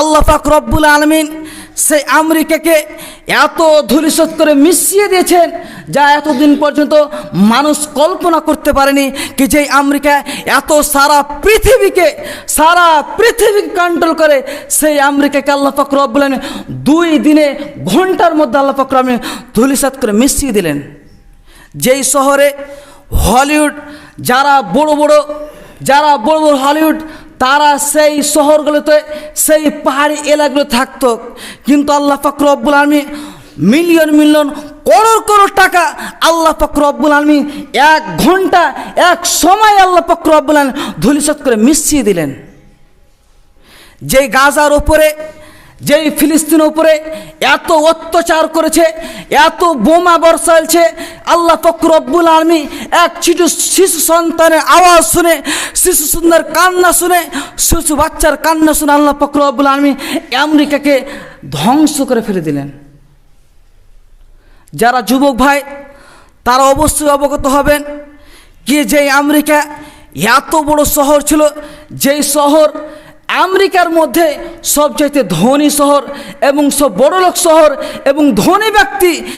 আল্লাহ পাক রব্বুল আলমিন সেই আমেরিকাকে এত ধূলিসৎ করে মিশিয়ে দিয়েছেন যা এতদিন পর্যন্ত মানুষ কল্পনা করতে পারেনি কি যে আমেরিকা এত সারা পৃথিবীকে সারা পৃথিবীকে কন্ট্রোল করে, সেই আমেরিকাকে আল্লাহ পাক রব্বুল আলমিন দুই দিনে ঘণ্টার মধ্যে আল্লাহ পাক রব্বুল আলমিন ধূলিসাৎ করে মিশিয়ে দিলেন। যেই শহরে হলিউড, যারা বড় বড়, যারা বড় বড় হলিউড তারা সেই শহরগুলোতে, সেই পাহাড়ি এলাকাগুলো থাকতো। কিন্তু আল্লাহ ফাকর রব্বুল আলমী মিলিয়ন মিলিয়ন করোড় করোড় টাকা আল্লাহ ফকর রব্বুল আলমী এক ঘণ্টা, এক সময় আল্লাহ ফকর রব্বুল আলমী ধুলিসাত করে মিশিয়ে দিলেন। যে গাজার ওপরে যেই ফিলিস্তিনের উপরে এত অত্যাচার করেছে, এত বোমা বর্ষালছে আল্লাহ ফকর আব্বুল আলমী এক শিশু শিশু সন্তানের আওয়াজ শুনে, শিশু সুন্দর কান্না শুনে, শিশু বাচ্চার কান্না শুনে আল্লাহ ফকর আব্বুল আলমী আমেরিকাকে ধ্বংস করে ফেলে দিলেন। যারা যুবক ভাই, তারা অবশ্যই অবগত হবেন কি যে আমেরিকা এত বড় শহর ছিল, যেই শহর আমেরিকার মধ্যে সবচাইতে ধনী শহর এবং সব বড়লোক শহর এবং ধনী ব্যক্তি